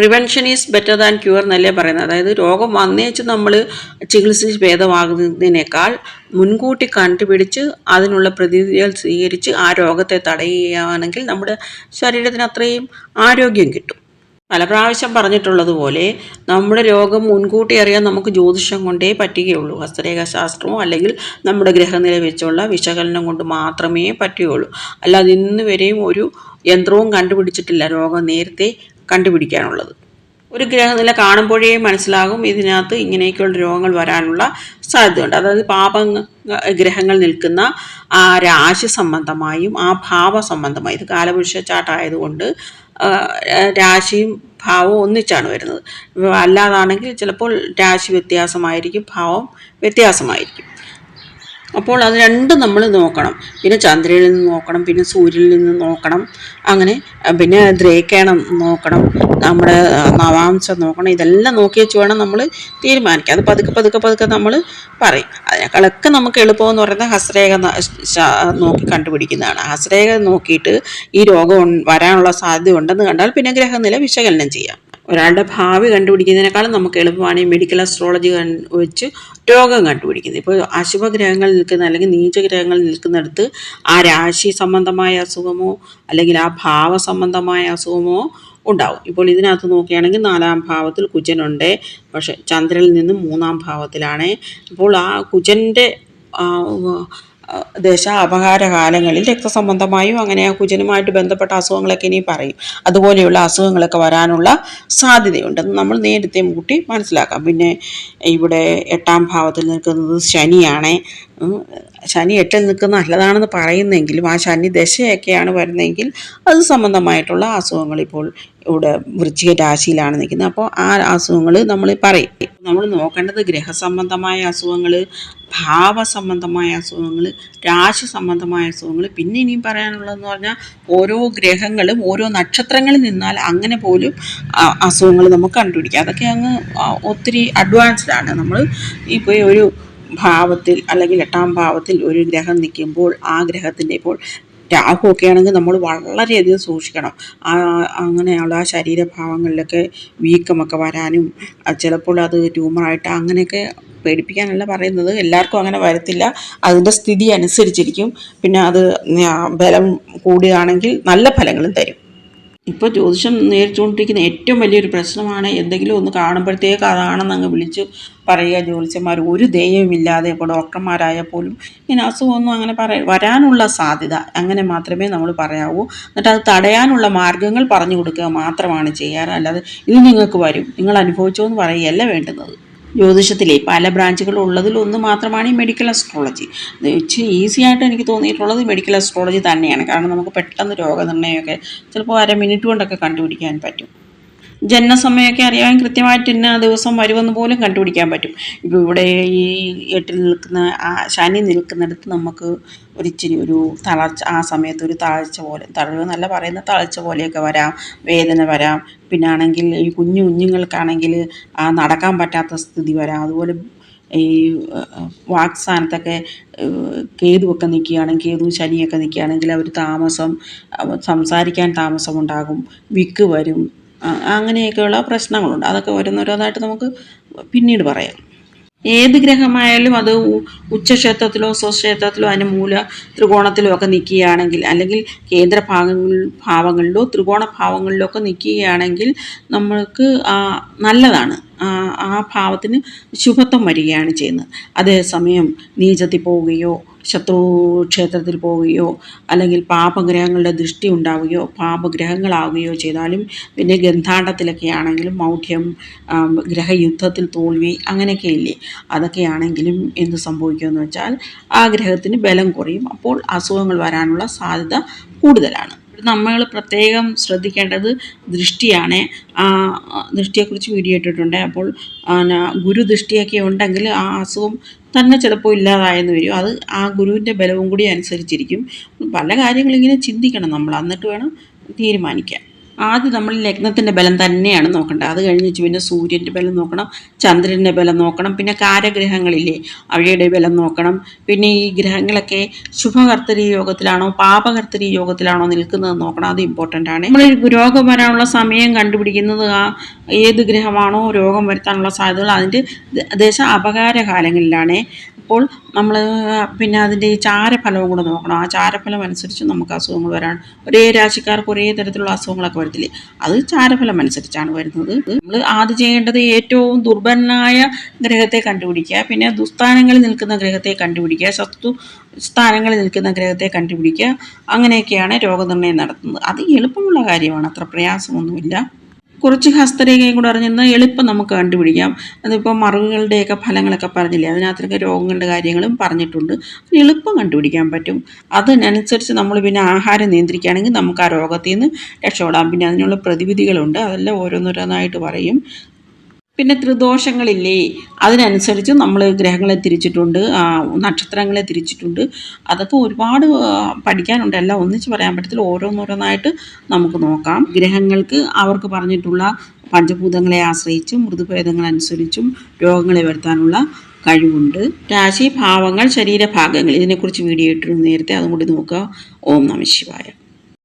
Prevention is better than cure എന്നല്ലേ പറയുന്നത്. അതായത് രോഗം വന്നേച്ച് നമ്മൾ ചികിത്സിച്ച് ഭേദമാകുന്നതിനേക്കാൾ മുൻകൂട്ടി കണ്ടുപിടിച്ച് അതിനുള്ള പ്രതിവിധികൾ സ്വീകരിച്ച് ആ രോഗത്തെ തടയുകയാണെങ്കിൽ നമ്മുടെ ശരീരത്തിന് അത്രയും ആരോഗ്യം കിട്ടും. പല പ്രാവശ്യം പറഞ്ഞിട്ടുള്ളതുപോലെ നമ്മുടെ രോഗം മുൻകൂട്ടി അറിയാൻ നമുക്ക് ജ്യോതിഷം കൊണ്ടേ പറ്റുകയുള്ളൂ. ഹസ്തരേഖ ശാസ്ത്രമോ അല്ലെങ്കിൽ നമ്മുടെ ഗ്രഹനില വെച്ചുള്ള വിശകലനം കൊണ്ട് മാത്രമേ പറ്റുകയുള്ളൂ. അല്ലാതെ ഇന്ന് വരെയും ഒരു യന്ത്രവും കണ്ടുപിടിച്ചിട്ടില്ല. രോഗം നേരത്തെ കണ്ടുപിടിക്കാനുള്ളത്. ഒരു ഗ്രഹനില കാണുമ്പോഴേ മനസ്സിലാകും ഇതിനകത്ത് ഇങ്ങനെയൊക്കെയുള്ള രോഗങ്ങൾ വരാനുള്ള സാധ്യതയുണ്ട്. അതായത് പാപ ഗ്രഹങ്ങൾ നിൽക്കുന്ന ആ രാശി സംബന്ധമായും ആ ഭാവ സംബന്ധമായും ഇത് കാലപുരുഷ ചാട്ടായതുകൊണ്ട് രാശിയും ഭാവവും ഒന്നിച്ചാണ് വരുന്നത്. അല്ലാതാണെങ്കിൽ ചിലപ്പോൾ രാശി വ്യത്യാസമായിരിക്കും ഭാവം വ്യത്യാസമായിരിക്കും. അപ്പോൾ അത് രണ്ടും നമ്മൾ നോക്കണം. പിന്നെ ചന്ദ്രനിൽ നിന്ന് നോക്കണം പിന്നെ സൂര്യനിൽ നിന്ന് നോക്കണം. അങ്ങനെ പിന്നെ ദ്രേക്കേണം നോക്കണം. നമ്മുടെ നവാംശം നോക്കണം. ഇതെല്ലാം നോക്കി വെച്ച് വേണം നമ്മൾ തീരുമാനിക്കുക അത് പതുക്കെ പതുക്കെ പതുക്കെ നമ്മൾ പറയും. അതിനേക്കാളൊക്കെ നമുക്ക് എളുപ്പമെന്ന് പറയുന്നത് ഹസ്രേഖ നോക്കി കണ്ടുപിടിക്കുന്നതാണ്. ഹസ്രേഖ നോക്കിയിട്ട് ഈ രോഗം വരാനുള്ള സാധ്യത ഉണ്ടെന്ന് കണ്ടാൽ പിന്നെ ഗ്രഹനില വിശകലനം ചെയ്യാം. ഒരാളുടെ ഭാവി കണ്ടുപിടിക്കുന്നതിനേക്കാളും നമുക്ക് എളുപ്പമാണ് ഈ മെഡിക്കൽ അസ്ട്രോളജി വെച്ച് രോഗം കണ്ടുപിടിക്കുന്നത്. ഇപ്പോൾ അശുഭഗ്രഹങ്ങൾ നിൽക്കുന്ന അല്ലെങ്കിൽ നീചഗ്രഹങ്ങൾ നിൽക്കുന്നിടത്ത് ആ രാശി സംബന്ധമായ അസുഖമോ അല്ലെങ്കിൽ ആ ഭാവ സംബന്ധമായ അസുഖമോ ഉണ്ടാവും. ഇപ്പോൾ ഇതിനകത്ത് നോക്കുകയാണെങ്കിൽ നാലാം ഭാവത്തിൽ കുജനുണ്ട്. പക്ഷെ ചന്ദ്രനിൽ നിന്നും മൂന്നാം ഭാവത്തിലാണ്. അപ്പോൾ ആ കുജന്റെ ആ, ഉവ്വ്, ആ, ദശ അപകാര കാലങ്ങളിൽ രക്തസംബന്ധമായും അങ്ങനെ ആ കുജനുമായിട്ട് ബന്ധപ്പെട്ട അസുഖങ്ങളൊക്കെ ഇനി പറയും. അതുപോലെയുള്ള അസുഖങ്ങളൊക്കെ വരാനുള്ള സാധ്യതയുണ്ടെന്ന് നമ്മൾ നേരത്തെ കൂട്ടി മനസ്സിലാക്കാം. പിന്നെ ഇവിടെ എട്ടാം ഭാവത്തിൽ നിൽക്കുന്നത് ശനിയാണ്. ശനി എട്ടിൽ നിൽക്കുന്ന നല്ലതാണെന്ന് പറയുന്നെങ്കിലും ആ ശനി ദശയൊക്കെയാണ് വരുന്നതെങ്കിൽ അത് സംബന്ധമായിട്ടുള്ള അസുഖങ്ങൾ ഇപ്പോൾ ഇവിടെ വൃശ്ചിക രാശിയിലാണ് നിൽക്കുന്നത്. അപ്പോൾ ആ അസുഖങ്ങൾ നമ്മൾ പറയും. നമ്മൾ നോക്കേണ്ടത് ഗ്രഹസംബന്ധമായ അസുഖങ്ങൾ ഭാവസംബന്ധമായ അസുഖങ്ങൾ രാശി സംബന്ധമായ അസുഖങ്ങൾ. പിന്നെ ഇനിയും പറയാനുള്ളതെന്ന് പറഞ്ഞാൽ ഓരോ ഗ്രഹങ്ങളും ഓരോ നക്ഷത്രങ്ങളിൽ നിന്നാൽ അങ്ങനെ പോലും അസുഖങ്ങൾ നമുക്ക് കണ്ടുപിടിക്കാം. അതൊക്കെ അങ്ങ് ഒത്തിരി അഡ്വാൻസ്ഡ് ആണ്. നമ്മൾ ഇപ്പോൾ ഒരു ഭാവത്തിൽ അല്ലെങ്കിൽ എട്ടാം ഭാവത്തിൽ ഒരു ഗ്രഹം നിൽക്കുമ്പോൾ ആ ഗ്രഹത്തിന്റെ ഇപ്പോൾ രാഹു ആണെങ്കിൽ നമ്മൾ വളരെയധികം സൂക്ഷിക്കണം. അങ്ങനെയുള്ള ശരീരഭാവങ്ങളിലൊക്കെ വീക്കമൊക്കെ വരാനും ചിലപ്പോൾ അത് ട്യൂമറായിട്ട് അങ്ങനെയൊക്കെ പേടിപ്പിക്കാനല്ല പറയുന്നത്. എല്ലാവർക്കും അങ്ങനെ വരത്തില്ല. അതിന്റെ സ്ഥിതി അനുസരിച്ചിരിക്കും. പിന്നെ അത് ബലം കൂടുകയാണെങ്കിൽ നല്ല ഫലങ്ങളും തരും. ഇപ്പോൾ ജ്യോതിഷം നേരിട്ടുകൊണ്ടിരിക്കുന്ന ഏറ്റവും വലിയൊരു പ്രശ്നമാണ് എന്തെങ്കിലും ഒന്ന് കാണുമ്പോഴത്തേക്ക് അതാണെന്ന് അങ്ങ് വിളിച്ച് പറയുക. ജ്യോതിഷന്മാർ ഒരു ദയവുമില്ലാതെ ഇപ്പോൾ ഡോക്ടർമാരായാൽ പോലും ഇങ്ങനെ അസുഖമൊന്നും അങ്ങനെ പറ വരാനുള്ള സാധ്യത അങ്ങനെ മാത്രമേ നമ്മൾ പറയാവൂ. എന്നിട്ട് അത് തടയാനുള്ള മാർഗങ്ങൾ പറഞ്ഞു കൊടുക്കുക മാത്രമാണ് ചെയ്യാറ്. അല്ലാതെ ഇത് നിങ്ങൾക്ക് വരും. നിങ്ങൾ അനുഭവിച്ചോ എന്ന് പറയുകയല്ല വേണ്ടുന്നത്. ജ്യോതിഷത്തിലെ പല ബ്രാഞ്ചുകൾ ഉള്ളതിൽ ഒന്ന് മാത്രമാണ് ഈ മെഡിക്കൽ അസ്ട്രോളജി ഇച്ചിരി ഈസി ആയിട്ട് എനിക്ക് തോന്നിയിട്ടുള്ളത് മെഡിക്കൽ അസ്ട്രോളജി തന്നെയാണ്. കാരണം നമുക്ക് പെട്ടെന്ന് രോഗനിർണയമൊക്കെ ചിലപ്പോൾ അര മിനിറ്റ് കൊണ്ടൊക്കെ കണ്ടുപിടിക്കാൻ പറ്റും. ജനനസമയമൊക്കെ അറിയാൻ കൃത്യമായിട്ട് ഇന്ന ദിവസം വരുമെന്ന് പോലും കണ്ടുപിടിക്കാൻ പറ്റും. ഇപ്പോൾ ഇവിടെ ഈ എട്ടിൽ നിൽക്കുന്ന ആ ശനി നിൽക്കുന്നിടത്ത് നമുക്ക് ഒരിച്ചിരി ഒരു തളർച്ച ആ സമയത്ത് ഒരു താഴ്ച പോലെ തളർവ് നല്ല പറയുന്ന താഴ്ച പോലെയൊക്കെ വരാം വേദന വരാം. പിന്നെ ആണെങ്കിൽ ഈ കുഞ്ഞു കുഞ്ഞുങ്ങൾക്കാണെങ്കിൽ ആ നടക്കാൻ പറ്റാത്ത സ്ഥിതി വരാം. അതുപോലെ ഈ വാക് സ്ഥാനത്തൊക്കെ ഏഹ്, കേതുവൊക്കെ നിൽക്കുകയാണെങ്കിൽ കേതു ശനിയൊക്കെ നിൽക്കുകയാണെങ്കിൽ അവർ താമസം സംസാരിക്കാൻ താമസമുണ്ടാകും. വിക്ക് വരും. അങ്ങനെയൊക്കെയുള്ള പ്രശ്നങ്ങളുണ്ട്. അതൊക്കെ ഓരോന്നോരോന്നായിട്ട് നമുക്ക് പിന്നീട് പറയാം. ഏത് ഗ്രഹമായാലും അത് ഉച്ചക്ഷേത്രത്തിലോ സ്വക്ഷേത്രത്തിലോ അതിന് മൂല ത്രികോണത്തിലോ ഒക്കെ നിൽക്കുകയാണെങ്കിൽ അല്ലെങ്കിൽ കേന്ദ്ര ഭാഗങ്ങളിൽ ഭാവങ്ങളിലോ ത്രികോണ ഭാവങ്ങളിലോ ഒക്കെ നിൽക്കുകയാണെങ്കിൽ നമ്മൾക്ക് നല്ലതാണ്. ആ ഭാവത്തിന് ശുഭത്വം വരികയാണ് ചെയ്യുന്നത്. അതേസമയം നീചത്തിൽ പോവുകയോ ശത്രു ക്ഷേത്രത്തിൽ പോവുകയോ അല്ലെങ്കിൽ പാപഗ്രഹങ്ങളുടെ ദൃഷ്ടി ഉണ്ടാവുകയോ പാപഗ്രഹങ്ങളാവുകയോ ചെയ്താലും പിന്നെ ഗന്ധാണ്ടത്തിലൊക്കെ ആണെങ്കിലും മൗഢ്യം ഗ്രഹയുദ്ധത്തിൽ തോൽവി അങ്ങനെയൊക്കെ ഇല്ലേ അതൊക്കെയാണെങ്കിലും എന്ത് സംഭവിക്കുമെന്ന് വെച്ചാൽ ആ ഗ്രഹത്തിന് ബലം കുറയും. അപ്പോൾ അസുഖങ്ങൾ വരാനുള്ള സാധ്യത കൂടുതലാണ്. നമ്മൾ പ്രത്യേകം ശ്രദ്ധിക്കേണ്ടത് ദൃഷ്ടിയാണ്. ആ ദൃഷ്ടിയെക്കുറിച്ച് വീഡിയോ ഇട്ടിട്ടുണ്ട്. അപ്പോൾ ഗുരു ഗുരുദൃഷ്ടിയൊക്കെ ഉണ്ടെങ്കിൽ ആ അസുഖം തന്നെ ചിലപ്പോൾ ഇല്ലാതായെന്ന് വരും. അത് ആ ഗുരുവിന്റെ ബലവും കൂടി അനുസരിച്ചിരിക്കും. പല കാര്യങ്ങളിങ്ങനെ ചിന്തിക്കണം നമ്മൾ. എന്നിട്ട് വേണം തീരുമാനിക്കാൻ. ആദ്യം നമ്മൾ ലഗ്നത്തിന്റെ ബലം തന്നെയാണ് നോക്കേണ്ടത്. അത് കഴിഞ്ഞിട്ട് പിന്നെ സൂര്യന്റെ ബലം നോക്കണം ചന്ദ്രന്റെ ബലം നോക്കണം പിന്നെ കാരഗ്രഹങ്ങളില്ലേ അവയുടെ ബലം നോക്കണം. പിന്നെ ഈ ഗ്രഹങ്ങളൊക്കെ ശുഭകർത്തരി യോഗത്തിലാണോ പാപകർത്തരി യോഗത്തിലാണോ നിൽക്കുന്നത് നോക്കണം. അത് ഇമ്പോർട്ടന്റ് ആണ്. നമ്മൾ രോഗം വരാനുള്ള സമയം കണ്ടുപിടിക്കുന്നത് ആ ഏത് ഗ്രഹമാണോ രോഗം വരുത്താനുള്ള സാധ്യതകൾ അതിന്റെ ദേശ അപകാര കാലങ്ങളിലാണ്. അപ്പോൾ നമ്മൾ പിന്നെ അതിന്റെ ഈ ചാരഫലവും കൂടെ നോക്കണം. ആ ചാരഫലം അനുസരിച്ച് നമുക്ക് അസുഖങ്ങൾ വരാൻ ഒരേ രാശിക്കാർക്ക് ഒരേ തരത്തിലുള്ള അസുഖങ്ങളൊക്കെ വരത്തില്ലേ അത് ചാരഫലം അനുസരിച്ചാണ് വരുന്നത്. നമ്മൾ ആദ്യം ചെയ്യേണ്ടത് ഏറ്റവും ദുർബലനായ ഗ്രഹത്തെ കണ്ടുപിടിക്കുക. പിന്നെ ദുസ്ഥാനങ്ങളിൽ നിൽക്കുന്ന ഗ്രഹത്തെ കണ്ടുപിടിക്കുക. ശത്രു സ്ഥാനങ്ങളിൽ നിൽക്കുന്ന ഗ്രഹത്തെ കണ്ടുപിടിക്കുക. അങ്ങനെയൊക്കെയാണ് രോഗനിർണയം നടത്തുന്നത്. അത് എളുപ്പമുള്ള കാര്യമാണ്. അത്ര പ്രയാസമൊന്നുമില്ല. കുറച്ച് ഹസ്തരേഖയും കൂടെ അറിഞ്ഞിരുന്നാൽ എളുപ്പം നമുക്ക് കണ്ടുപിടിക്കാം. അതിപ്പോൾ മറുകളുടെയൊക്കെ ഫലങ്ങളൊക്കെ പറഞ്ഞില്ലേ? അതിനകത്തൊക്കെ രോഗങ്ങളുടെ കാര്യങ്ങളും പറഞ്ഞിട്ടുണ്ട്. അത് എളുപ്പം കണ്ടുപിടിക്കാൻ പറ്റും. അതിനനുസരിച്ച് നമ്മൾ പിന്നെ ആഹാരം നിയന്ത്രിക്കുകയാണെങ്കിൽ നമുക്ക് ആ രോഗത്തിൽ നിന്ന് രക്ഷപ്പെടാം. പിന്നെ അതിനുള്ള പ്രതിവിധികളുണ്ട്. അതെല്ലാം ഓരോന്നോരോന്നായിട്ട് പറയും. പിന്നെ ത്രിദോഷങ്ങളില്ലേ? അതിനനുസരിച്ച് നമ്മൾ ഗ്രഹങ്ങളെ തിരിച്ചിട്ടുണ്ട് നക്ഷത്രങ്ങളെ തിരിച്ചിട്ടുണ്ട്. അതൊക്കെ ഒരുപാട് പഠിക്കാനുണ്ട്. എല്ലാം ഒന്നിച്ച് പറയാൻ പറ്റത്തില്ല. ഓരോന്നോരോന്നായിട്ട് നമുക്ക് നോക്കാം. ഗ്രഹങ്ങൾക്ക് അവർക്ക് പറഞ്ഞിട്ടുള്ള പഞ്ചഭൂതങ്ങളെ ആശ്രയിച്ചും മൃദുഭേദങ്ങളനുസരിച്ചും രോഗങ്ങളെ വരുത്താനുള്ള കഴിവുണ്ട്. രാശി ഭാവങ്ങൾ ശരീരഭാഗങ്ങൾ. ഇതിനെക്കുറിച്ച് വീഡിയോ ഇട്ടിരുന്നു നേരത്തെ. അതും കൂടി നോക്കുക. ഓം നമ ശിവായ.